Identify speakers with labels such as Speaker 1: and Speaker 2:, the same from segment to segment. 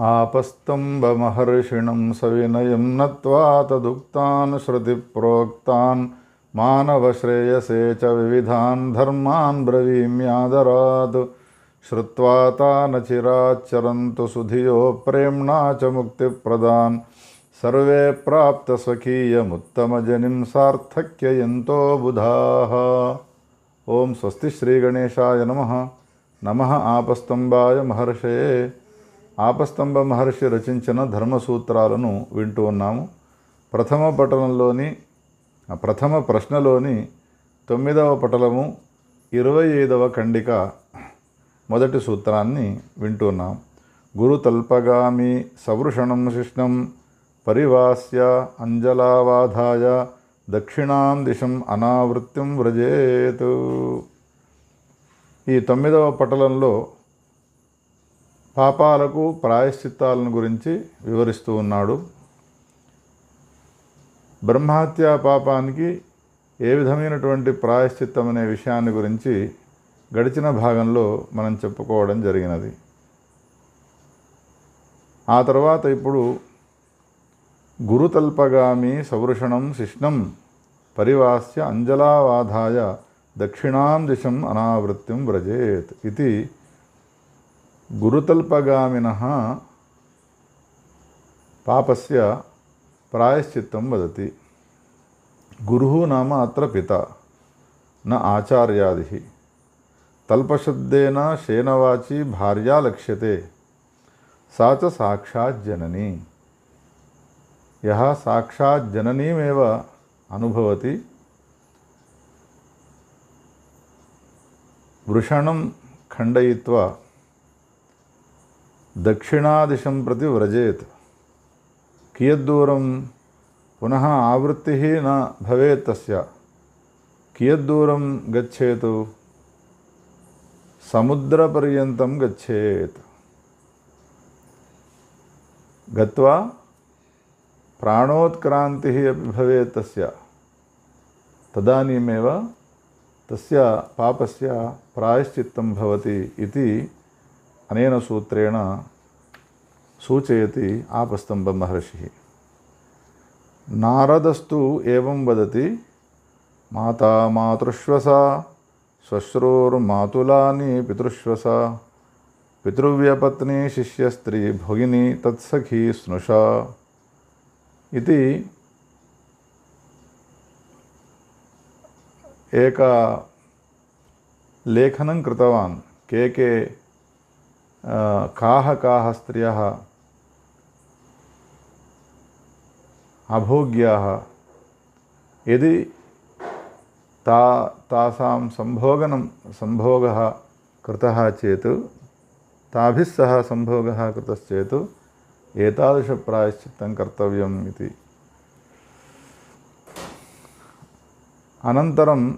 Speaker 1: आपस्तम्बमहर्षिणं सविनयं नत्वा तदुक्तान् श्रुतिप्रोक्तान् मानवश्रेयसे च विविधान् धर्मान् ब्रवीम्यादरात् श्रुत्वा तान् चिराच्चरन्तु सुधियो प्रेम्णा च मुक्तिप्रदान्। सर्वे प्राप्तस्वकीयमुत्तमजनिं सार्थक्ययन्तो बुधाः। ॐ स्वस्ति श्रीगणेशाय नमः। नमः आपस्तम्बाय महर्षये ఆపస్తంభ మహర్షి రచించిన ధర్మసూత్రాలను వింటూ ఉన్నాము. ప్రథమ పటలంలోని ప్రథమ ప్రశ్నలోని తొమ్మిదవ పటలము ఇరవై ఐదవ ఖండిక మొదటి సూత్రాన్ని వింటున్నాం గురుతల్పగామి సవృషణం శిష్ణం పరివాస్య అంజలావాధాయ దక్షిణాం దిశం అనావృత్యం వ్రజేతు. ఈ తొమ్మిదవ పటలంలో పాపాలకు ప్రాయశ్చిత్తాలను గురించి వివరిస్తూ ఉన్నాడు. బ్రహ్మహత్యా పాపానికి ఏ విధమైనటువంటి ప్రాయశ్చిత్తం అనే విషయాన్ని గురించి గడిచిన భాగంలో మనం చెప్పుకోవడం జరిగినది. ఆ తర్వాత ఇప్పుడు గురుతల్పగామి సవృషణం శిష్ణం పరివాస్య అంజలావాధాయ దక్షిణాం దిశం అనావృత్యం వ్రజేత్ ఇది गुरुतल्पगामिनः पापस्य प्रायश्चित्तं वदति। गुरुः नाम अत्र पिता, न आचार्यादिः। तल्पशब्देन शेनवाची भार्या लक्ष्यते, सा च साक्षात् जननी। यः साक्षात् अनुभवति, वृषणं खण्डयित्वा దక్షిణాదిశం ప్రతి వ్రజేత్ కియద్దూరం పునః ఆవృత్తి న భవేత్ తస్య కియద్దూరం గచ్చేత్ సముద్రపర్యంతం గచ్చేత్ గత్వా ప్రాణోత్క్రాంతి అపి భవేత్ తస్య తదనీమేవ తస్య పాపస్య ప్రాయశ్చిత్తం భవతి ఇది अनेन सूत्रेण सूचयति आपस्तम्भमहर्षिः नारदस्तु एवं वदति, माता मातृश्वसा, श्वश्रोर्मातुलानि पितृश्वसा, पितृव्यपत्नी शिष्यस्त्री भगिनी तत्सखी स्नुषा। इति एक लेखनं कृतवान्, के के काः काः स्त्रियः अभोग्याः, यदि ता, तासां सम्भोगनं, सम्भोगः कृतः चेत्, ताभिः सह सम्भोगः कृतश्चेत्, एतादृशप्रायश्चित्तं कर्तव्यम् इति। अनन्तरं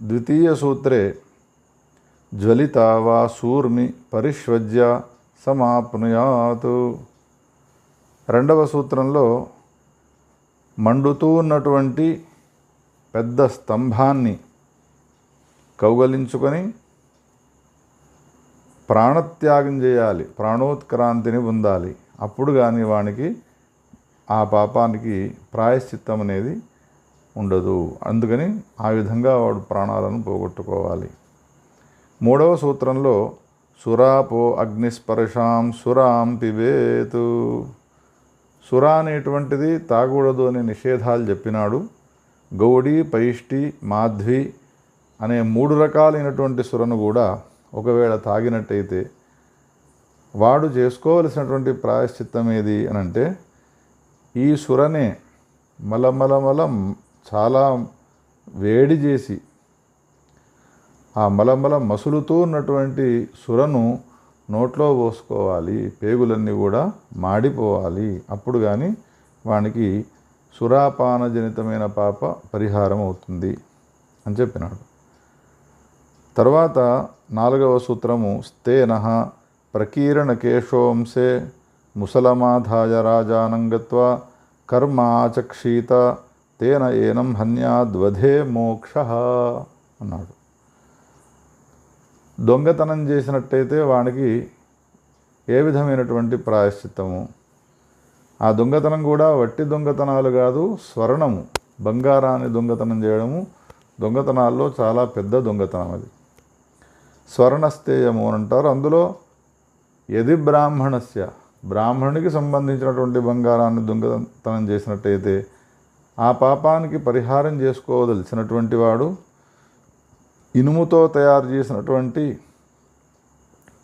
Speaker 1: द्वितीयसूत्रे జ్వలిత వా సూర్ని పరిష్వజ్య సమాప్నుయాతు. రెండవ సూత్రంలో మండుతూ ఉన్నటువంటి పెద్ద స్తంభాన్ని కౌగలించుకొని ప్రాణత్యాగం చేయాలి ప్రాణోత్క్రాంతిని పొందాలి. అప్పుడు కానీ వానికి ఆ పాపానికి ప్రాయశ్చిత్తం అనేది ఉండదు. అందుకని ఆ విధంగా వాడు ప్రాణాలను పోగొట్టుకోవాలి. మూడవ సూత్రంలో సురాపో అగ్నిస్పర్శాం సురాం పిబేతు. సుర అనేటువంటిది తాగూడదు అనే నిషేధాలు చెప్పినాడు. గౌడి పైష్టి మాధ్వి అనే మూడు రకాలైనటువంటి సురను కూడా ఒకవేళ తాగినట్టయితే వాడు చేసుకోవలసినటువంటి ప్రాయశ్చిత్తం ఏది అని అంటే ఈ సురనే మలమలమల చాలా వేడి చేసి ఆ మలమల మసులుతూ ఉన్నటువంటి సురను నోట్లో పోసుకోవాలి పేగులన్నీ కూడా మాడిపోవాలి. అప్పుడు కానీ వానికి సురాపానజనితమైన పాప పరిహారం అవుతుంది అని చెప్పినాడు. తర్వాత నాలుగవ సూత్రము స్తేన ప్రకీర్ణకేశోంసే ముసలమాధాయ రాజానంగత్వ కర్మ ఆచక్షీత తేన ఏనం హన్యాద్వధే మోక్ష అన్నాడు. దొంగతనం చేసినట్టయితే వానికి ఏ విధమైనటువంటి ప్రాయశ్చిత్తము? ఆ దొంగతనం కూడా వట్టి దొంగతనాలు కాదు స్వర్ణము. బంగారాన్ని దొంగతనం చేయడము దొంగతనాల్లో చాలా పెద్ద దొంగతనం అది. స్వర్ణస్థేయము అని అంటారు. అందులో ఎది బ్రాహ్మణస్య బ్రాహ్మణునికి సంబంధించినటువంటి బంగారాన్ని దొంగతనం చేసినట్టయితే ఆ పాపానికి పరిహారం చేసుకోవదలిచినటువంటి వాడు ఇనుముతో తయారు చేసినటువంటి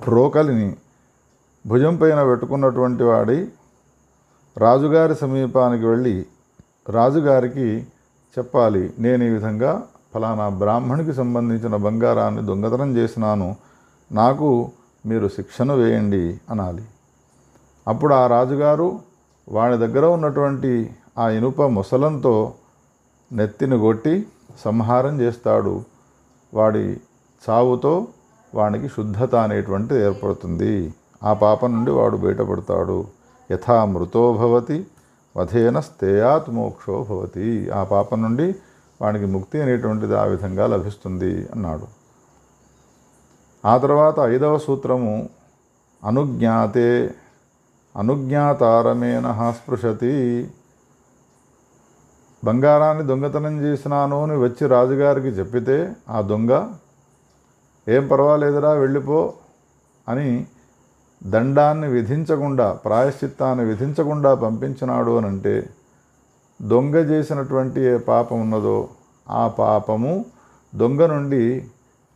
Speaker 1: రోకలిని భుజం పైన పెట్టుకున్నటువంటి వాడి రాజుగారి సమీపానికి వెళ్ళి రాజుగారికి చెప్పాలి నేను ఈ విధంగా ఫలానా బ్రాహ్మణికి సంబంధించిన బంగారాన్ని దొంగతనం చేసినాను నాకు మీరు శిక్షను వేయండి అనాలి. అప్పుడు ఆ రాజుగారు వాడి దగ్గర ఉన్నటువంటి ఆ ఇనుప ముసలంతో నెత్తిని కొట్టి సంహారం చేస్తాడు. వాడి చావుతో వానికి శుద్ధత అనేటువంటిది ఏర్పడుతుంది. ఆ పాపం నుండి వాడు బయటపడతాడు. యథా మృతో భవతి వధేన స్థేయాత్ మోక్షో భవతి. ఆ పాపం నుండి వానికి ముక్తి అనేటువంటిది ఆ విధంగా లభిస్తుంది అన్నాడు. ఆ తర్వాత ఐదవ సూత్రము అనుజ్ఞాతే అనుజ్ఞాతారమేణ స్పృశతి. బంగారాన్ని దొంగతనం చేసినాను అని వచ్చి రాజుగారికి చెప్పితే ఆ దొంగ ఏం పర్వాలేదురా వెళ్ళిపో అని దండాన్ని విధించకుండా ప్రాయశ్చిత్తాన్ని విధించకుండా పంపించినాడు అని అంటే దొంగ చేసినటువంటి ఏ పాపం ఉన్నదో ఆ పాపము దొంగ నుండి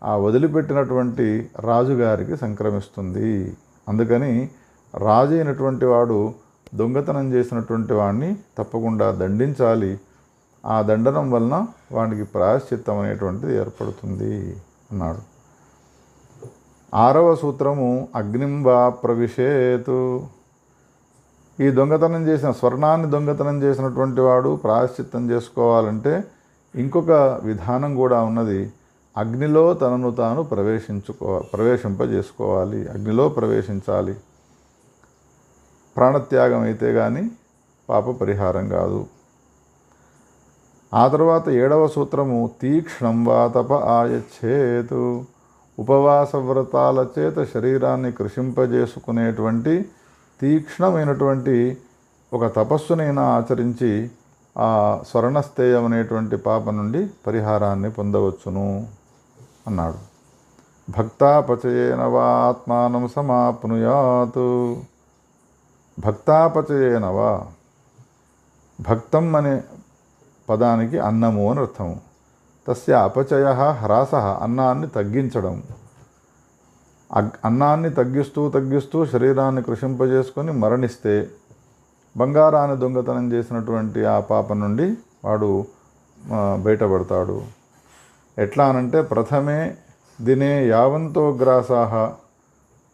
Speaker 1: ఆ వదిలిపెట్టినటువంటి రాజుగారికి సంక్రమిస్తుంది. అందుకని రాజు అయినటువంటి వాడు దొంగతనం చేసినటువంటి వాడిని తప్పకుండా దండించాలి. ఆ దండనం వలన వానికి ప్రాయశ్చిత్తం అనేటువంటిది ఏర్పడుతుంది అన్నాడు. ఆరవ సూత్రము అగ్నిం వా ప్రవిశేతు. ఈ దొంగతనం చేసిన స్వర్ణాన్ని దొంగతనం చేసినటువంటి వాడు ప్రాయశ్చిత్తం చేసుకోవాలంటే ఇంకొక విధానం కూడా ఉన్నది. అగ్నిలో తనను తాను ప్రవేశించుకో ప్రవేశింపజేసుకోవాలి. అగ్నిలో ప్రవేశించాలి. ప్రాణత్యాగం అయితే కానీ పాప పరిహారం కాదు. ఆ తర్వాత ఏడవ సూత్రము తీక్ష్ణం వా తప ఆయచ్చేతు. ఉపవాస వ్రతాల చేత శరీరాన్ని కృషింపజేసుకునేటువంటి తీక్ష్ణమైనటువంటి ఒక తపస్సునైనా ఆచరించి ఆ స్వర్ణస్థేయం అనేటువంటి పాప నుండి పరిహారాన్ని పొందవచ్చును అన్నాడు. భక్తాపచయేన వా ఆత్మానం సమాప్నుయాతు. భక్తాపచయేన వా. భక్తం అనే పదానికి అన్నము అని అర్థము. తస్య అపచయ హ్రాస అన్నాన్ని తగ్గించడం. అగ్- అన్నాన్ని తగ్గిస్తూ తగ్గిస్తూ శరీరాన్ని కృషింపజేసుకొని మరణిస్తే బంగారాన్ని దొంగతనం చేసినటువంటి ఆ పాప నుండి వాడు బయటపడతాడు. ఎట్లా అనంటే ప్రథమే దినే యావంతో గ్రాసాహ.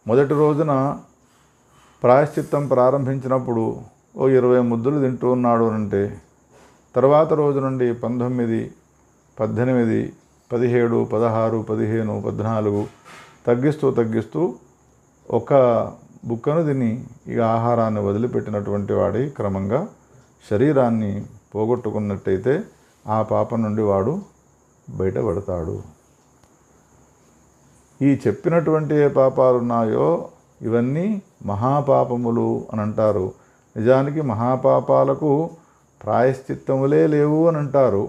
Speaker 1: మొదటి రోజున ప్రాయశ్చిత్తం ప్రారంభించినప్పుడు ఓ ఇరవై ముద్దులు తింటూ ఉన్నాడు అంటే తర్వాత రోజు నుండి పంతొమ్మిది పద్దెనిమిది పదిహేడు పదహారు పదిహేను పద్నాలుగు తగ్గిస్తూ తగ్గిస్తూ ఒక బుక్కను తిని ఇక ఆహారాన్ని వదిలిపెట్టినటువంటి వాడి క్రమంగా శరీరాన్ని పోగొట్టుకున్నట్టయితే ఆ పాపం నుండి వాడు బయటపడతాడు. ఈ చెప్పినటువంటి ఏ పాపాలు ఉన్నాయో ఇవన్నీ మహాపాపములు అని అంటారు. నిజానికి మహాపాపాలకు ప్రాయశ్చిత్తములే లేవు అని అంటారు.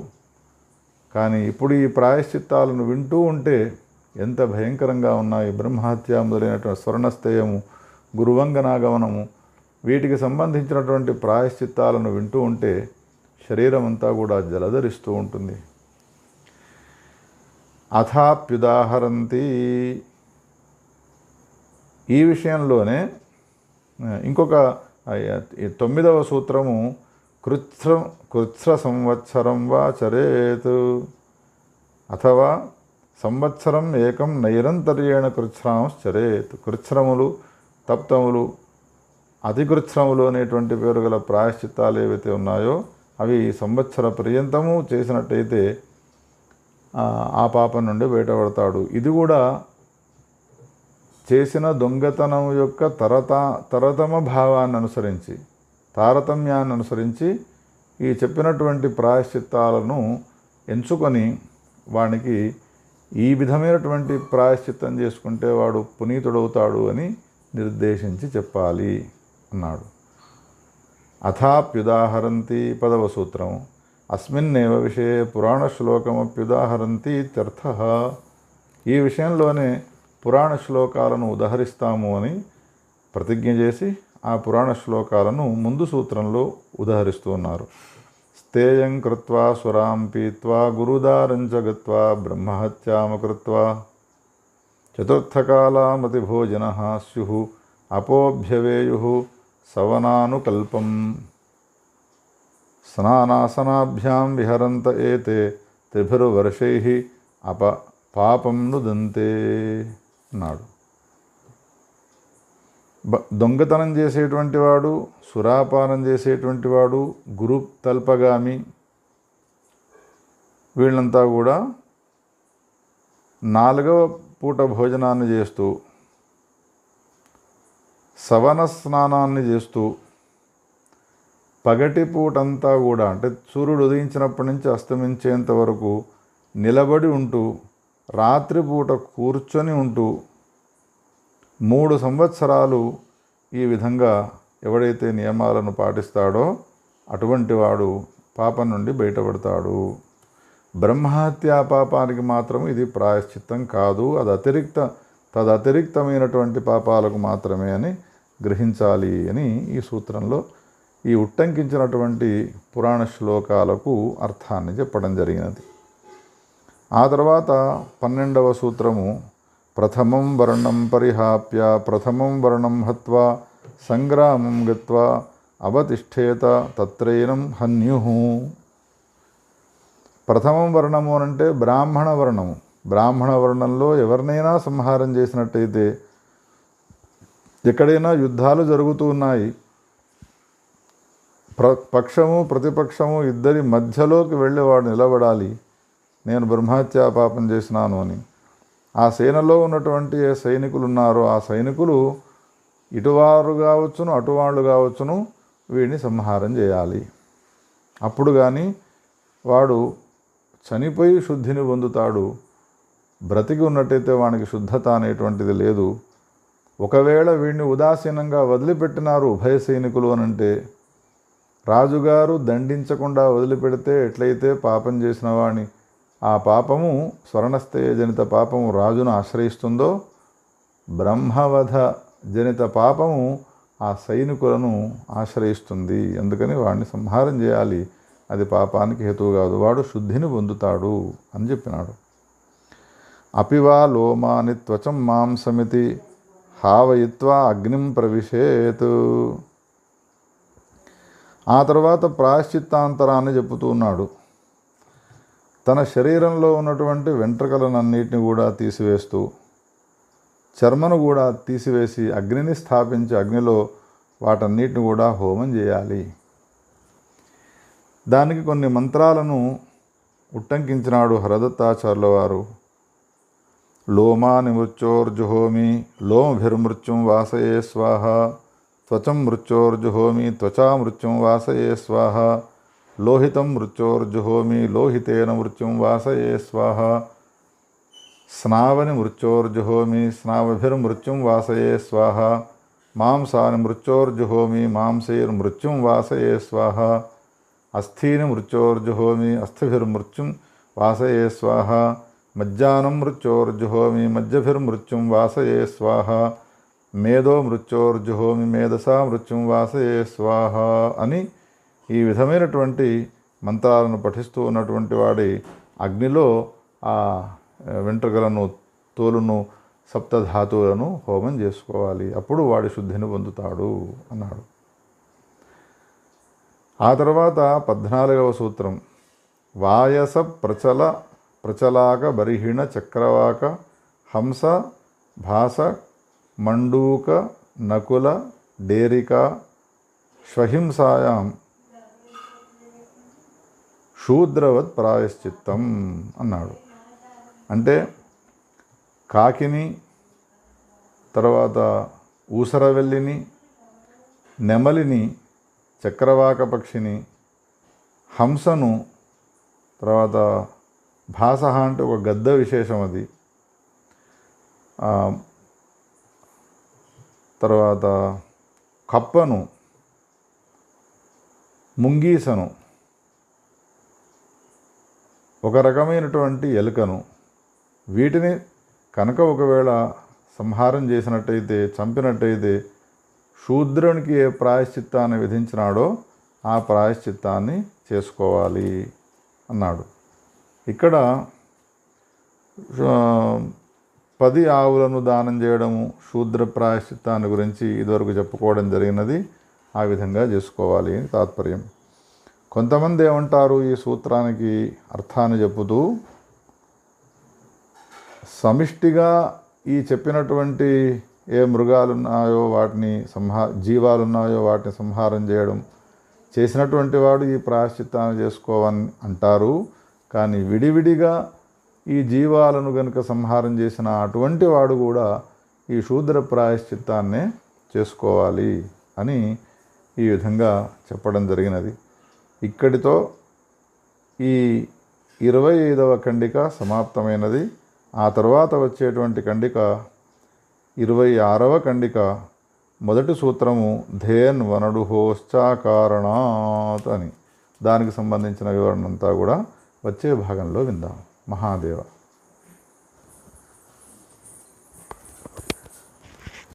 Speaker 1: కానీ ఇప్పుడు ఈ ప్రాయశ్చిత్తాలను వింటూ ఉంటే ఎంత భయంకరంగా ఉన్నాయి బ్రహ్మహత్య మొదలైనటువంటి స్వర్ణస్థేయము గురువంగనాగమనము వీటికి సంబంధించినటువంటి ప్రాయశ్చిత్తాలను వింటూ ఉంటే శరీరం అంతా కూడా జలధరిస్తూ ఉంటుంది. అథాప్యుదాహరంతి. ఈ విషయంలోనే ఇంకొక తొమ్మిదవ సూత్రము కృత్ర కృత్ర సంవత్సరం వా చరేత్. అథవా సంవత్సరం ఏకం నైరంతర్యేణ కృచ్ఛ్రాంశ్చరేత్ కృత్స్రములు తప్తములు అతికృచ్ఛ్రములు అనేటువంటి పేరు గల ప్రాయశ్చిత్తాలు ఏవైతే ఉన్నాయో అవి సంవత్సర పర్యంతము చేసినట్టయితే ఆ, ఆ పాపం నుండి బయటపడతాడు. ఇది కూడా చేసిన దొంగతనం యొక్క తరత తరతమ భావాన్ని అనుసరించి. తారతమ్యాన్ని అనుసరించి ఈ చెప్పినటువంటి ప్రాయశ్చిత్తాలను ఎంచుకొని వానికి ఈ విధమైనటువంటి ప్రాయశ్చిత్తం చేసుకుంటే వాడు పునీతుడవుతాడు అని నిర్దేశించి చెప్పాలి అన్నాడు. అథాప్యుదాహరంతి పదవ సూత్రం అస్మిన్నేవ విషయ పురాణ శ్లోకమప్యుదాహరంతి ఇత్యర్థ ఈ విషయంలోనే పురాణ శ్లోకాలను ఉదహరిస్తాము అని ప్రతిజ్ఞ చేసి ఆ పురాణ శ్లోకాలను ముందు సూత్రంలో ఉదహరిస్తూ ఉన్నారు. స్థేయం కృత్వా స్వరాం పీత్వా గురుదారంచ గత్వా బ్రహ్మహత్యామకృత్వా చతుర్థకాలామతిభోజన స్యు అపోభ్యవేయు సవనానుకల్పం స్నానాసనాభ్యాం విహరంత ఏతే త్రిభిర్వర్షై అప పాపం నుదంతే అన్నాడు. దొంగతనం చేసేటువంటి వాడు సురాపానం చేసేటువంటి వాడు గురు తల్పగామి వీళ్ళంతా కూడా నాలుగవ పూట భోజనాన్ని చేస్తూ సవన స్నానాన్ని చేస్తూ పగటి పూటంతా కూడా అంటే సూర్యుడు ఉదయించినప్పటి నుంచి అస్తమించేంత వరకు నిలబడి ఉంటూ రాత్రిపూట కూర్చొని ఉంటూ మూడు సంవత్సరాలు ఈ విధంగా ఎవడైతే నియమాలను పాటిస్తాడో అటువంటి వాడు పాపం నుండి బయటపడతాడు. బ్రహ్మహత్యా పాపానికి మాత్రం ఇది ప్రాయశ్చిత్తం కాదు. అది అతిరిక్త తదతిరిక్తమైనటువంటి పాపాలకు మాత్రమే అని గ్రహించాలి అని ఈ సూత్రంలో ఈ ఉట్టంకించినటువంటి పురాణ శ్లోకాలకు అర్థాన్ని చెప్పడం జరిగినది. ఆ తర్వాత పన్నెండవ సూత్రము ప్రథమం వర్ణం పరిహాప్య ప్రథమం వర్ణం హత్వా సంగ్రామం గత్వా అవతిష్ఠేత తత్రైనం హన్యు. ప్రథమం వర్ణము అనంటే బ్రాహ్మణ వర్ణము. బ్రాహ్మణ వర్ణంలో ఎవరినైనా సంహారం చేసినట్టయితే ఎక్కడైనా యుద్ధాలు జరుగుతూ ఉన్నాయి. ప్ర పక్షము ప్రతిపక్షము ఇద్దరి మధ్యలోకి వెళ్ళేవాడు నిలబడాలి. నేను బ్రహ్మహత్యా పాపం చేసినాను అని. ఆ సేనలో ఉన్నటువంటి ఏ సైనికులు ఉన్నారో ఆ సైనికులు ఇటువారు కావచ్చును అటువాళ్ళు కావచ్చును వీడిని సంహారం చేయాలి. అప్పుడు కానీ వాడు చనిపోయి శుద్ధిని పొందుతాడు బ్రతికి ఉన్నట్టయితే వానికి శుద్ధత అనేటువంటిది లేదు. ఒకవేళ వీడిని ఉదాసీనంగా వదిలిపెట్టినారు ఉభయ సైనికులు అనంటే రాజుగారు దండించకుండా వదిలిపెడితే ఎట్లయితే పాపం చేసిన వాడిని ఆ పాపము స్వర్ణస్థయజనిత పాపము రాజును ఆశ్రయిస్తుందో బ్రహ్మవధ జనిత పాపము ఆ సైనికులను ఆశ్రయిస్తుంది. అందుకని వాడిని సంహారం చేయాలి. అది పాపానికి హేతువు కాదు. వాడు శుద్ధిని పొందుతాడు అని చెప్పినాడు. అపివా లోమాని త్వచం మాంసమితి హావయిత్వా అగ్నిం ప్రవిశేత్. ఆ తర్వాత ప్రాయశ్చిత్తాంతరాన్ని చెబుతూ ఉన్నాడు. తన శరీరంలో ఉన్నటువంటి వెంట్రుకలనన్నిటిని కూడా తీసివేస్తూ చర్మను కూడా తీసివేసి అగ్నిని స్థాపించి అగ్నిలో వాటన్నిటిని కూడా హోమం చేయాలి. దానికి కొన్ని మంత్రాలను ఉట్టంకించినాడు హరదత్తాచార్యుల వారు. లోమాని మృత్యోర్జుహోమి లోమభిర్మృత్యుం వాసయే స్వాహ త్వచం మృత్యోర్జుహోమి త్వచా మృత్యుం వాసయే స్వాహ లోహితం మృత్యోర్జుహోమి లోహితేన మృత్యుం వాసయే స్వాహ స్నావని మృత్యోర్జుహోమి స్నావభిర్మృత్యుం వాసయే స్వాహ మాంసాని మృత్యోర్జుహోమి మాంసైర్మృత్యుం వాసయే స్వాహ అస్థీని మృత్యోర్జుహోమి అస్థిభిర్మృత్యుం వాసయే స్వాహ మజ్జానం మృత్యోర్జుహోమి మజ్జభిర్మృత్యుం వాసయే స్వాహ మేధో మృత్యోర్జుహోమి మేధసా మృత్యుం వాసయే స్వాహ అని ఈ విధమైనటువంటి మంత్రాలను పఠిస్తూ ఉన్నటువంటి వాడి అగ్నిలో ఆ వెంట్రుకలను తోలును సప్తధాతువులను హోమం చేసుకోవాలి. అప్పుడు వాడి శుద్ధిని పొందుతాడు అన్నాడు. ఆ తర్వాత పద్నాలుగవ సూత్రం. వాయస ప్రచల ప్రచలాక బరిహిణ చక్రవాక హంస భాస మండూక నకుల డేరిక స్వహింసాయాం శూద్రవత్ ప్రాయశ్చిత్తం అన్నాడు. అంటే కాకిని తర్వాత ఊసరవెల్లిని నెమలిని చక్రవాక పక్షిని హంసను తర్వాత భాసహ అంటే ఒక గద్ద విశేషం అది. తర్వాత కప్పను ముంగీసను ఒక రకమైనటువంటి ఎలుకను వీటిని కనుక ఒకవేళ సంహారం చేసినట్టయితే చంపినట్టయితే శూద్రునికి ఏ ప్రాయశ్చిత్తాన్ని విధించినాడో ఆ ప్రాయశ్చిత్తాన్ని చేసుకోవాలి అన్నాడు. ఇక్కడ పది ఆవులను దానం చేయడము శూద్ర ప్రాయశ్చిత్తాన్ని గురించి ఇదివరకు చెప్పుకోవడం జరిగినది ఆ విధంగా చేసుకోవాలి అని తాత్పర్యం. కొంతమంది ఏమంటారు ఈ సూత్రానికి అర్థాన్ని చెబుతూ సమిష్టిగా ఈ చెప్పినటువంటి ఏ మృగాలు ఉన్నాయో వాటిని సంహా జీవాలు ఉన్నాయో వాటిని సంహారం చేయడం చేసినటువంటి వాడు ఈ ప్రాయశ్చిత్తాన్ని చేసుకోవని అంటారు. కానీ విడివిడిగా ఈ జీవాలను గనుక సంహారం చేసిన అటువంటి వాడు కూడా ఈ శూద్ర ప్రాయశ్చిత్తాన్నే చేసుకోవాలి అని ఈ విధంగా చెప్పడం జరిగినది. ఇక్కడితో ఈ ఇరవై ఐదవ ఖండిక సమాప్తమైనది. ఆ తర్వాత వచ్చేటువంటి ఖండిక ఇరవై ఆరవ ఖండిక. మొదటి సూత్రము ధేన్ వనడు హోశ్చాకారణాత్ అని. దానికి సంబంధించిన వివరణ అంతా కూడా వచ్చే భాగంలో విందాం. మహాదేవ.